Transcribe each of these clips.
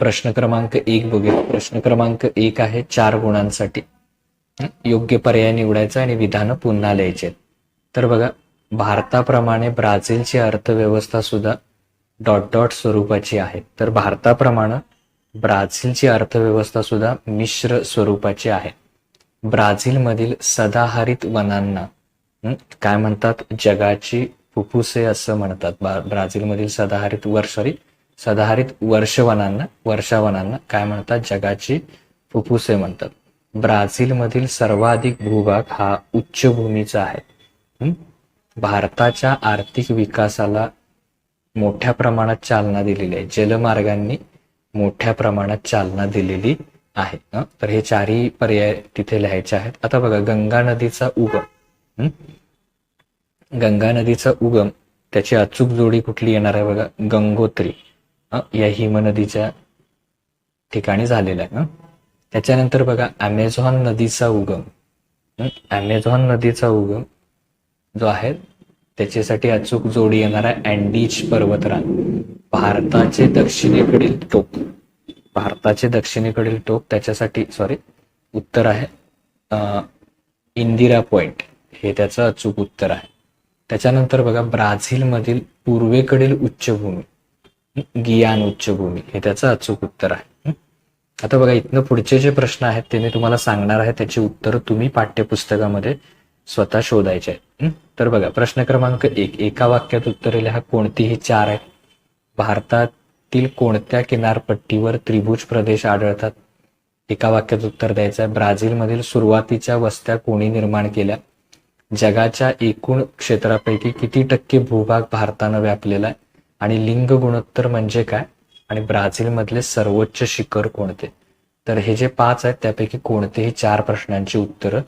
प्रश्न क्रमांक एक बघूया. प्रश्न क्रमांक एक आहे चार गुणांसाठी. योग्य पर्याय निवडायचा आणि विधानं पुन्हा लिहायचे. तर बघा भारताप्रमाणे ब्राझीलची अर्थव्यवस्था सुद्धा डॉट डॉट स्वरूपाची आहे. तर भारताप्रमाणे ब्राझीलची अर्थव्यवस्था सुद्धा मिश्र स्वरूपाची आहे. ब्राझीलमधील सदाहरित वनांना काय म्हणतात? जगाची फुफ्फुसे असं म्हणतात. ब्राझीलमधील सदाहरित वर सॉरी सदाहरित वर्षवनांना वर्षावनांना काय म्हणतात? जगाची फुफ्फुसे म्हणतात. ब्राझीलमधील सर्वाधिक भूभाग हा उच्चभूमीचा आहे. भारताच्या आर्थिक विकासाला मोठ्या प्रमाणात चालना दिलेली आहे. जलमार्गांनी मोठ्या प्रमाणात चालना दिलेली आहे. तर हे चारही पर्याय तिथे लिहायचे आहेत. आता बघा गंगा नदीचा उगम. गंगा नदीचा उगम त्याची अचूक जोडी कुठली येणार आहे बघा? गंगोत्री. या या हिमनदीच्या ठिकाणी झालेला आहे त्याच्यानंतर बघा अमेझॉन नदीचा उगम. ॲमेझॉन अमेझॉन नदीचा उगम जो आहे त्याच्यासाठी अचूक जोडी येणारा अँडीज पर्वतरांग. भारताचे दक्षिणेकडील टोक. भारताचे दक्षिणेकडील टोक त्याच्यासाठी सॉरी उत्तर आहे इंदिरा पॉइंट. हे त्याचं अचूक उत्तर आहे. त्याच्यानंतर बघा ब्राझीलमधील पूर्वेकडील उच्चभूमी. गियान उच्चभूमी. हे त्याचं अचूक उत्तर आहे. आता बघा इथनं पुढचे जे प्रश्न आहेत ते मी तुम्हाला सांगणार आहे. त्याची उत्तर तुम्ही पाठ्यपुस्तकामध्ये स्वतः शोधायचे आहेत. तर बघा प्रश्न क्रमांक एक. एका वाक्यात उत्तरे लिहा कोणतीही चार आहे भारतातील कोणत्या किनारपट्टीवर त्रिभुज प्रदेश आढळतात? एका वाक्यात उत्तर द्यायचं आहे. ब्राझीलमधील सुरुवातीच्या वस्त्या कोणी निर्माण केल्या? जगाच्या एकूण क्षेत्रापैकी किती टक्के भूभाग भारतानं व्यापलेला आहे? आणि लिंग गुणोत्तर म्हणजे काय? आणि ब्राझीलमधले सर्वोच्च शिखर कोणते? तर हे जे पाच आहेत त्यापैकी कोणतेही चार प्रश्नांची उत्तरं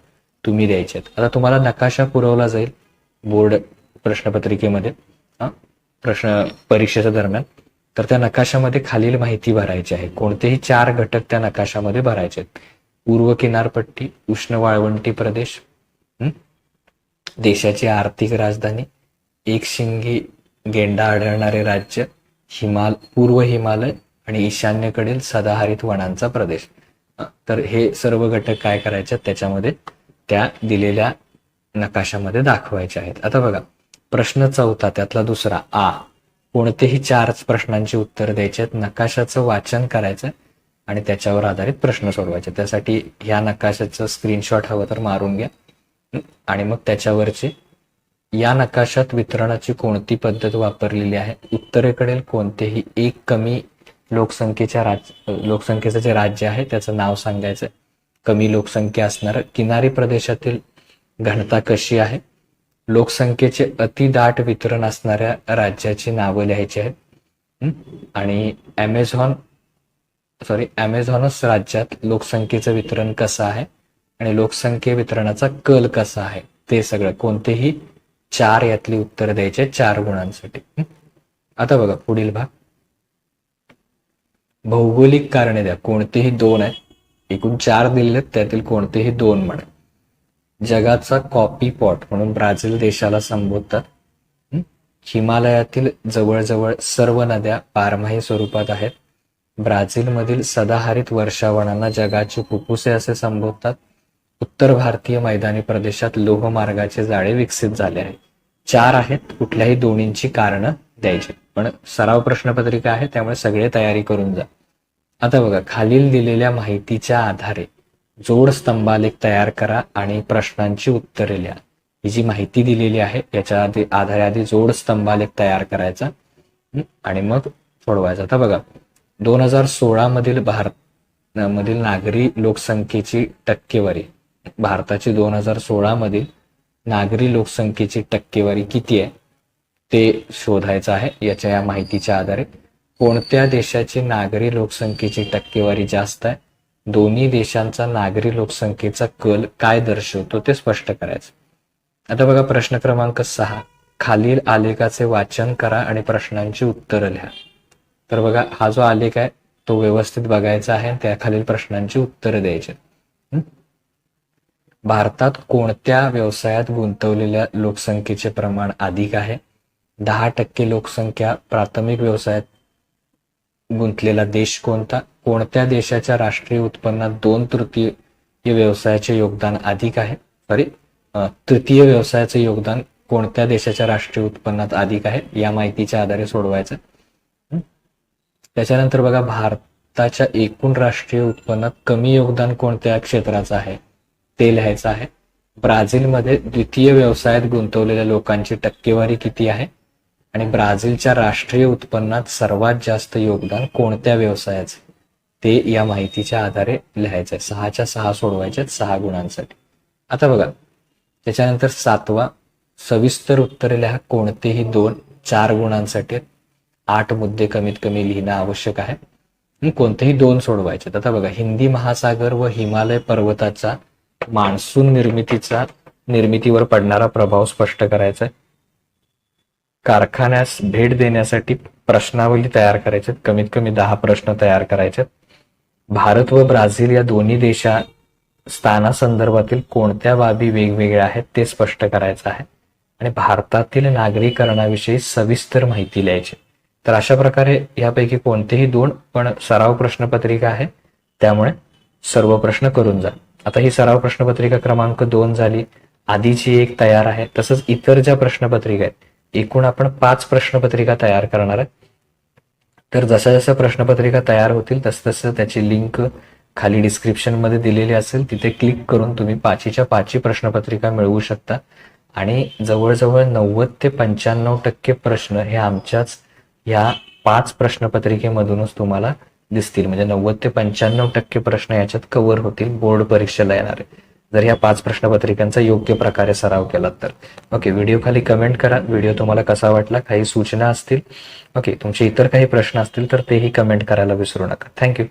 तुम्ही द्यायची आहेत. आता तुम्हाला नकाशा पुरवला जाईल बोर्ड प्रश्नपत्रिकेमध्ये प्रश्न परीक्षेच्या दरम्यान. तर त्या नकाशामध्ये खालील माहिती भरायची आहे. कोणतेही चार घटक त्या नकाशामध्ये भरायचे आहेत. पूर्व किनारपट्टी उष्ण वाळवंटी प्रदेश देशाची आर्थिक राजधानी एक शिंगी गेंडा आढळणारे राज्य हिमाल पूर्व हिमालय आणि ईशान्येकडील सदाहरित वनांचा प्रदेश. तर हे सर्व घटक काय करायचे त्याच्यामध्ये त्या दिलेल्या नकाशामध्ये दाखवायचे आहेत. आता बघा प्रश्न चौथा त्यातला दुसरा आ कोणतेही चार प्रश्नांची उत्तर द्यायची आहेत नकाशाचं वाचन करायचं आणि त्याच्यावर आधारित प्रश्न सोडवायचे त्यासाठी ह्या नकाशाचं स्क्रीनशॉट हवं तर मारून घ्या. आणि मग त्याच्यावरचे या नकाशात वितरणाची कोणती पद्धत वापरलेली आहे? उत्तरेकडील कोणतेही एक कमी लोकसंख्येच्या राज्य लोकसंख्येचं जे राज्य आहे त्याचं नाव सांगायचं कमी लोकसंख्या असणार. किनारी प्रदेशातील घनता कशी आहे? लोकसंख्येचे अतिदाट वितरण असणाऱ्या राज्याची नावं लिहायची आहेत. आणि ऍमेझॉन सॉरी ॲमेझॉनच राज्यात लोकसंख्येचं वितरण कसं आहे? आणि लोकसंख्ये वितरणाचा कल कसा आहे? ते सगळं कोणतेही चार यातली उत्तर द्यायचे चार गुणांसाठी. आता बघा पुढील भाग. भौगोलिक कारणे द्या. कोणतेही दोन आहेत एकूण चार दिलेले आहेत, त्यातील कोणतेही दोन म्हणा. जगाचा कॉपी पॉट म्हणून ब्राझील देशाला संबोधतात. हिमालयातील जवळजवळ सर्व नद्या बारमाही स्वरूपात आहेत. ब्राझीलमधील सदाहरित वर्षावनांना जगाचे फुफ्फुसे असे संबोधतात. उत्तर भारतीय मैदानी प्रदेशात लोहमार्गाचे जाळे विकसित झाले आहे चार आहेत कुठल्याही दोन्हींची कारणं द्यायची. पण सराव प्रश्नपत्रिका आहे त्यामुळे सगळे तयारी करून जा. आता बघा खालील दिलेल्या माहितीच्या आधारे जोड स्तंभालेख तयार करा आणि प्रश्नांची उत्तरे लिहा. ही जी माहिती दिलेली आहे याच्या आधी आधारे आधी जोड स्तंभालेख तयार करायचा आणि मग सोडवायचा. आता बघा दोन हजार सोळा मधील भारत मधील नागरी लोकसंख्येची टक्केवारी. भारताची दोन हजार सोळा नागरी लोकसंख्येची टक्केवारी किती आहे ते शोधायचं आहे. याच्या या माहितीच्या आधारे कोणत्या देशाची नागरी लोकसंख्येची टक्केवारी जास्त आहे दोन्ही देशांचा नागरी लोकसंख्येचा कल काय दर्शवतो ते स्पष्ट करायचं. आता बघा प्रश्न क्रमांक सहा. खालील आलेखाचे वाचन करा आणि प्रश्नांची उत्तरं लिहा. तर बघा हा जो आलेख आहे तो व्यवस्थित बघायचा आहे आणि त्याखालील प्रश्नांची उत्तरं द्यायची भारतात कोणत्या व्यवसायात गुंतवलेल्या लोकसंख्येचे प्रमाण अधिक आहे? दहा टक्के लोकसंख्या प्राथमिक व्यवसायात गुंतलेला देश कोणता? कोणत्या देशाच्या राष्ट्रीय उत्पन्नात दोन तृतीय व्यवसायाचे योगदान अधिक आहे? सॉरी तृतीय व्यवसायाचे योगदान कोणत्या देशाच्या राष्ट्रीय उत्पन्नात अधिक आहे? या माहितीच्या आधारे सोडवायचं. त्याच्यानंतर बघा भारताच्या एकूण राष्ट्रीय उत्पन्नात कमी योगदान कोणत्या क्षेत्राचं आहे? ते लिहायचं आहे. ब्राझीलमध्ये द्वितीय व्यवसायात गुंतवलेल्या लोकांची टक्केवारी किती आहे? आणि ब्राझीलच्या राष्ट्रीय उत्पन्नात सर्वात जास्त योगदान कोणत्या व्यवसायाचे? ते या माहितीच्या आधारे लिहायचं आहे सहाच्या सहा सोडवायचे आहेत सहा गुणांसाठी. आता बघा त्याच्यानंतर सातवा सविस्तर उत्तरे लिहा. कोणतेही दोन चार गुणांसाठी आहेत. आठ मुद्दे कमीत कमी लिहिणं आवश्यक आहे. कोणतेही दोन सोडवायचे आहेत. आता बघा हिंदी महासागर व हिमालय पर्वताचा मान्सून निर्मितीचा निर्मितीवर पडणारा प्रभाव स्पष्ट करायचा आहे कारखान्यास भेट देण्यासाठी प्रश्नावली तयार करायचे कमीत कमी दहा प्रश्न तयार करायचे भारत व ब्राझील या दोन्ही देशा स्थानासंदर्भातील कोणत्या बाबी वेगवेगळ्या आहेत ते स्पष्ट करायचं आहे. आणि भारतातील नागरीकरणाविषयी सविस्तर माहिती लिहायची. तर अशा प्रकारे यापैकी कोणतेही दोन पण सराव प्रश्नपत्रिका आहे. त्यामुळे सर्व प्रश्न करून जा. आता ही सराव प्रश्नपत्रिका क्रमांक दोन झाली. आधीची एक तयार आहे. तसंच इतर ज्या प्रश्नपत्रिका आहेत एकूण आपण पाच प्रश्नपत्रिका तयार करणार आहे तर जशा जशा प्रश्नपत्रिका तयार होतील तसं तसं त्याची लिंक खाली डिस्क्रिप्शनमध्ये दिलेली असेल. तिथे क्लिक करून तुम्ही पाचीच्या पाचही प्रश्नपत्रिका मिळवू शकता. आणि जवळजवळ नव्वद ते पंच्याण्णव टक्के प्रश्न हे आमच्याच या पाच प्रश्नपत्रिकेमधूनच तुम्हाला दिसतील. म्हणजे नव्वद ते पंच्याण्णव टक्के प्रश्न याच्यात कव्हर होतील. बोर्ड परीक्षेला येणारे जर या पाच प्रश्नपत्रिकांचा योग्य प्रकारे सराव केला तर. ओके व्हिडिओ खाली कमेंट करा. व्हिडिओ तुम्हाला कसा वाटला? काही सूचना असतील? ओके तुमचे इतर काही प्रश्न असतील तर तेही कमेंट करायला विसरू नका. थँक्यू